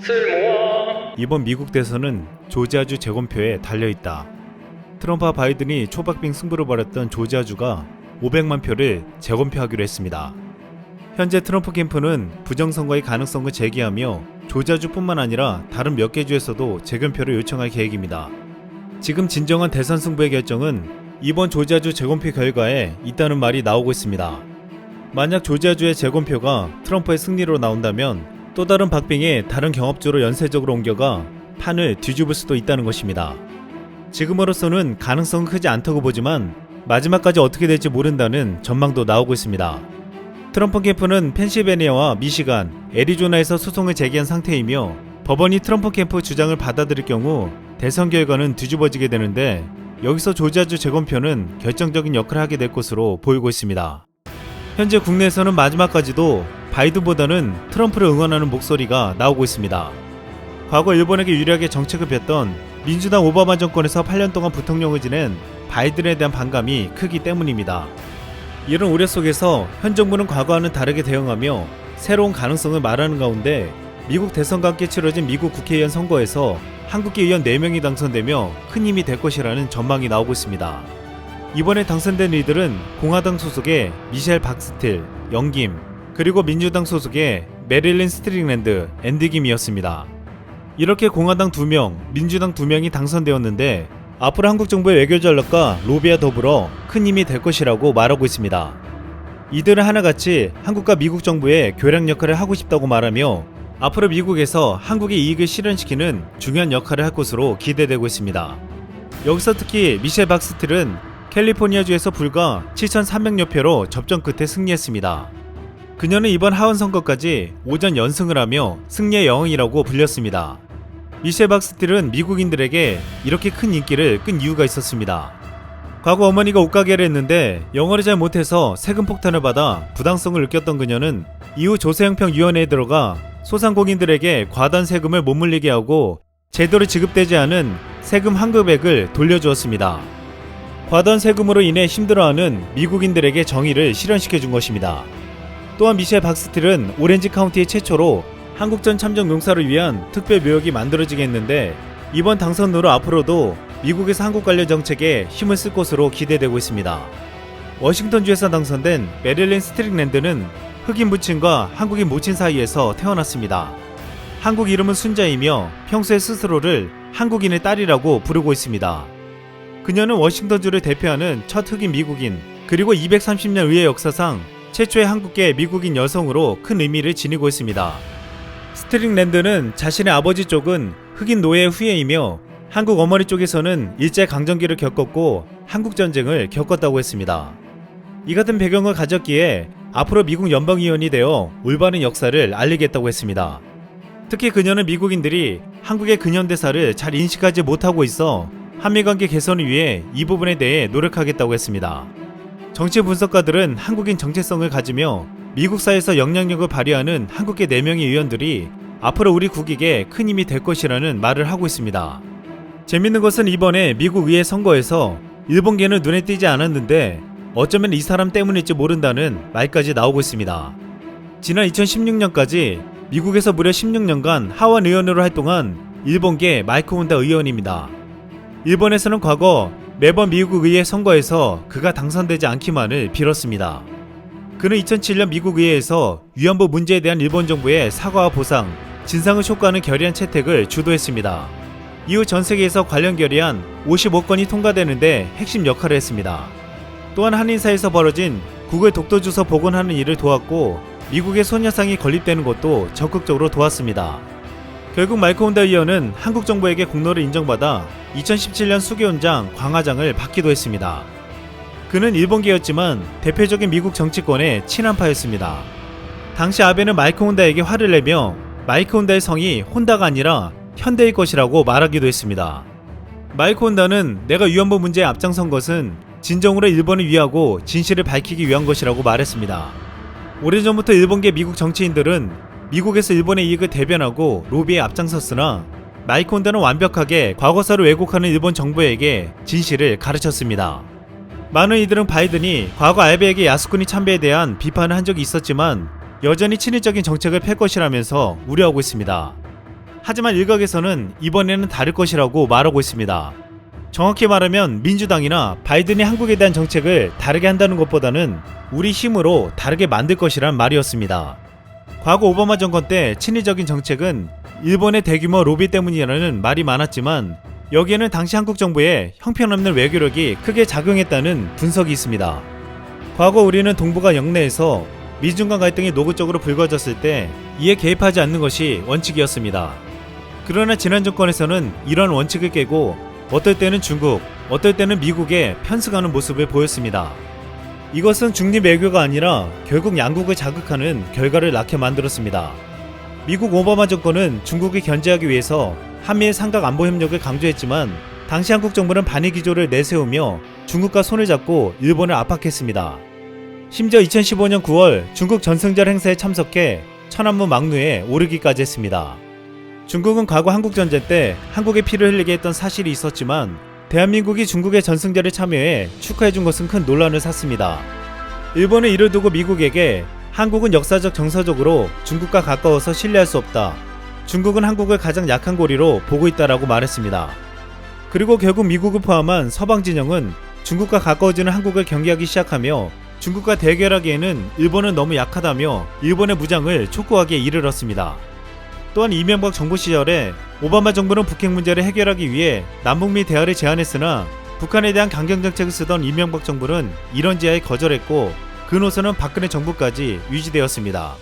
쓸모와 이번 미국 대선은 조지아주 재검표에 달려있다. 트럼프와 바이든이 초박빙 승부를 벌였던 조지아주가 500만 표를 재검표하기로 했습니다. 현재 트럼프 캠프는 부정선거의 가능성을 제기하며 조지아주뿐만 아니라 다른 몇 개 주에서도 재검표를 요청할 계획입니다. 지금 진정한 대선 승부의 결정은 이번 조지아주 재검표 결과에 있다는 말이 나오고 있습니다. 만약 조지아주의 재검표가 트럼프의 승리로 나온다면 또 다른 박빙에 다른 경합주로 연쇄적으로 옮겨가 판을 뒤집을 수도 있다는 것입니다. 지금으로서는 가능성은 크지 않다고 보지만 마지막까지 어떻게 될지 모른다는 전망도 나오고 있습니다. 트럼프 캠프는 펜실베니아와 미시간, 애리조나에서 소송을 제기한 상태이며 법원이 트럼프 캠프 주장을 받아들일 경우 대선 결과는 뒤집어지게 되는데 여기서 조지아주 재검표는 결정적인 역할을 하게 될 것으로 보이고 있습니다. 현재 국내에서는 마지막까지도 바이든보다는 트럼프를 응원하는 목소리가 나오고 있습니다. 과거 일본에게 유리하게 정책을 폈던 민주당 오바마 정권에서 8년 동안 부통령을 지낸 바이든에 대한 반감이 크기 때문입니다. 이런 우려 속에서 현 정부는 과거와는 다르게 대응하며 새로운 가능성을 말하는 가운데 미국 대선과 함께 치러진 미국 국회의원 선거에서 한국계 의원 4명이 당선되며 큰 힘이 될 것이라는 전망이 나오고 있습니다. 이번에 당선된 이들은 공화당 소속의 미셸 박스틸, 영김, 그리고 민주당 소속의 메릴린 스트링랜드, 앤드김이었습니다. 이렇게 공화당 2명, 민주당 2명이 당선되었는데 앞으로 한국 정부의 외교 전략과 로비와 더불어 큰 힘이 될 것이라고 말하고 있습니다. 이들은 하나같이 한국과 미국 정부의 교량 역할을 하고 싶다고 말하며 앞으로 미국에서 한국의 이익을 실현시키는 중요한 역할을 할 것으로 기대되고 있습니다. 여기서 특히 미셸 박스틸은 캘리포니아주에서 불과 7,300여 표로 접전 끝에 승리했습니다. 그녀는 이번 하원 선거까지 오전 연승을 하며 승리의 여왕이라고 불렸습니다. 미셸 박스틸은 미국인들에게 이렇게 큰 인기를 끈 이유가 있었습니다. 과거 어머니가 옷가게를 했는데 영어를 잘 못해서 세금 폭탄을 받아 부당성을 느꼈던 그녀는 이후 조세형평위원회에 들어가 소상공인들에게 과단 세금을 못 물리게 하고 제대로 지급되지 않은 세금 환급액을 돌려주었습니다. 과단 세금으로 인해 힘들어하는 미국인들에게 정의를 실현시켜 준 것입니다. 또한 미셸 박스틸은 오렌지 카운티의 최초로 한국전 참전 용사를 위한 특별 묘역이 만들어지게 했는데 이번 당선으로 앞으로도 미국에서 한국 관련 정책에 힘을 쓸 것으로 기대되고 있습니다. 워싱턴주에서 당선된 메릴린 스트릭랜드는 흑인 부친과 한국인 모친 사이에서 태어났습니다. 한국 이름은 순자이며 평소에 스스로를 한국인의 딸이라고 부르고 있습니다. 그녀는 워싱턴주를 대표하는 첫 흑인 미국인 그리고 230년 의회 역사상 최초의 한국계 미국인 여성으로 큰 의미를 지니고 있습니다. 스트링랜드는 자신의 아버지 쪽은 흑인 노예의 후예이며 한국 어머니 쪽에서는 일제 강점기를 겪었고 한국 전쟁을 겪었다고 했습니다. 이 같은 배경을 가졌기에 앞으로 미국 연방의원이 되어 올바른 역사를 알리겠다고 했습니다. 특히 그녀는 미국인들이 한국의 근현대사를 잘 인식하지 못하고 있어 한미 관계 개선을 위해 이 부분에 대해 노력하겠다고 했습니다. 정치 분석가들은 한국인 정체성을 가지며 미국사에서 영향력을 발휘하는 한국계 4명의 의원들이 앞으로 우리 국익에 큰 힘이 될 것이라는 말을 하고 있습니다. 재밌는 것은 이번에 미국 의회 선거에서 일본계는 눈에 띄지 않았는데 어쩌면 이 사람 때문일지 모른다는 말까지 나오고 있습니다. 지난 2016년까지 미국에서 무려 16년간 하원 의원으로 활동한 일본계 마이크 혼다 의원입니다. 일본에서는 과거 매번 미국 의회 선거에서 그가 당선되지 않기만을 빌었습니다. 그는 2007년 미국 의회에서 위안부 문제에 대한 일본 정부의 사과와 보상, 진상을 촉구하는 결의안 채택을 주도했습니다. 이후 전 세계에서 관련 결의안 55건이 통과되는데 핵심 역할을 했습니다. 또한 한인사에서 벌어진 구글 독도 주소 복원하는 일을 도왔고 미국의 소녀상이 건립되는 것도 적극적으로 도왔습니다. 결국 마이크 혼다 의원은 한국 정부에게 공로를 인정받아 2017년 수교원장 광화장을 받기도 했습니다. 그는 일본계였지만 대표적인 미국 정치권의 친한파였습니다. 당시 아베는 마이크 혼다에게 화를 내며 마이크 혼다의 성이 혼다가 아니라 현대일 것이라고 말하기도 했습니다. 마이크 혼다는 내가 위안부 문제에 앞장선 것은 진정으로 일본을 위하고 진실을 밝히기 위한 것이라고 말했습니다. 오래전부터 일본계 미국 정치인들은 미국에서 일본의 이익을 대변하고 로비에 앞장섰으나 마이크 혼다는 완벽하게 과거사를 왜곡하는 일본 정부에게 진실을 가르쳤습니다. 많은 이들은 바이든이 과거 아베에게 야스쿠니 참배에 대한 비판을 한 적이 있었지만 여전히 친일적인 정책을 펼 것이라면서 우려하고 있습니다. 하지만 일각에서는 이번에는 다를 것이라고 말하고 있습니다. 정확히 말하면 민주당이나 바이든이 한국에 대한 정책을 다르게 한다는 것보다는 우리 힘으로 다르게 만들 것이란 말이었습니다. 과거 오바마 정권 때 친위적인 정책은 일본의 대규모 로비 때문이라는 말이 많았지만 여기에는 당시 한국 정부의 형편없는 외교력이 크게 작용했다는 분석이 있습니다. 과거 우리는 동북아 영내에서 미중 간 갈등이 노골적으로 불거졌을 때 이에 개입하지 않는 것이 원칙이었습니다. 그러나 지난 정권에서는 이런 원칙을 깨고 어떨 때는 중국, 어떨 때는 미국에 편승하는 모습을 보였습니다. 이것은 중립 외교가 아니라 결국 양국을 자극하는 결과를 낳게 만들었습니다. 미국 오바마 정권은 중국을 견제하기 위해서 한미일 삼각 안보 협력을 강조했지만 당시 한국 정부는 반일 기조를 내세우며 중국과 손을 잡고 일본을 압박했습니다. 심지어 2015년 9월 중국 전승절 행사에 참석해 천안문 막루에 오르기까지 했습니다. 중국은 과거 한국 전쟁 때 한국의 피를 흘리게 했던 사실이 있었지만 대한민국이 중국의 전승절에 참여해 축하해준 것은 큰 논란을 샀습니다. 일본은 이를 두고 미국에게 한국은 역사적 정서적으로 중국과 가까워서 신뢰할 수 없다. 중국은 한국을 가장 약한 고리로 보고 있다라고 말했습니다. 그리고 결국 미국을 포함한 서방 진영은 중국과 가까워지는 한국을 경계하기 시작하며 중국과 대결하기에는 일본은 너무 약하다며 일본의 무장을 촉구하기에 이르렀습니다. 또한 이명박 정부 시절에 오바마 정부는 북핵 문제를 해결하기 위해 남북미 대화를 제안했으나 북한에 대한 강경 정책을 쓰던 이명박 정부는 이런 제안에 거절했고 그 노선은 박근혜 정부까지 유지되었습니다.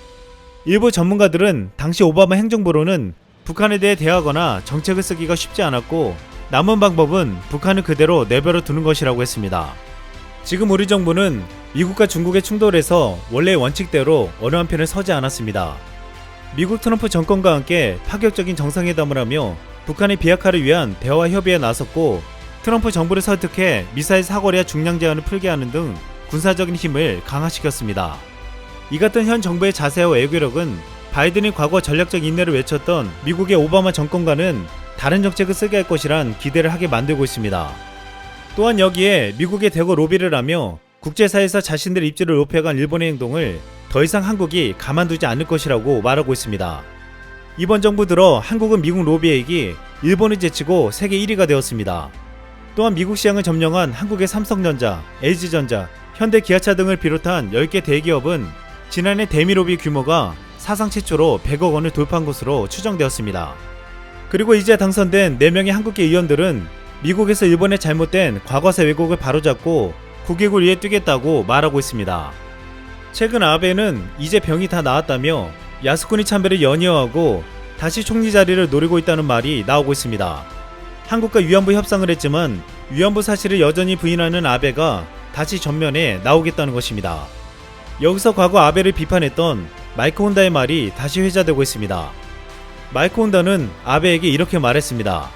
일부 전문가들은 당시 오바마 행정부로는 북한에 대해 대화하거나 정책을 쓰기가 쉽지 않았고 남은 방법은 북한을 그대로 내버려 두는 것이라고 했습니다. 지금 우리 정부는 미국과 중국의 충돌에서 원래의 원칙대로 어느 한편에 서지 않았습니다. 미국 트럼프 정권과 함께 파격적인 정상회담을 하며 북한의 비핵화를 위한 대화 협의에 나섰고 트럼프 정부를 설득해 미사일 사거리와 중량 제한을 풀게 하는 등 군사적인 힘을 강화시켰습니다. 이 같은 현 정부의 자세와 외교력은 바이든이 과거 전략적 인내를 외쳤던 미국의 오바마 정권과는 다른 정책을 쓰게 할 것이란 기대를 하게 만들고 있습니다. 또한 여기에 미국의 대거 로비를 하며 국제사회에서 자신들의 입지를 높여간 일본의 행동을 더 이상 한국이 가만두지 않을 것이라고 말하고 있습니다. 이번 정부 들어 한국은 미국 로비액이 일본을 제치고 세계 1위가 되었습니다. 또한 미국 시장을 점령한 한국의 삼성전자, LG전자, 현대기아차 등을 비롯한 10개 대기업은 지난해 대미 로비 규모가 사상 최초로 100억 원을 돌파한 것으로 추정되었습니다. 그리고 이제 당선된 4명의 한국계 의원들은 미국에서 일본의 잘못된 과거사 왜곡을 바로잡고 국익을 위해 뛰겠다고 말하고 있습니다. 최근 아베는 이제 병이 다 나았다며 야스쿠니 참배를 연이어하고 다시 총리 자리를 노리고 있다는 말이 나오고 있습니다. 한국과 위안부 협상을 했지만 위안부 사실을 여전히 부인하는 아베가 다시 전면에 나오겠다는 것입니다. 여기서 과거 아베를 비판했던 마이크 혼다의 말이 다시 회자되고 있습니다. 마이크 혼다는 아베에게 이렇게 말했습니다.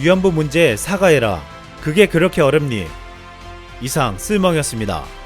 위안부 문제 사과해라. 그게 그렇게 어렵니? 이상 쓸멍이었습니다.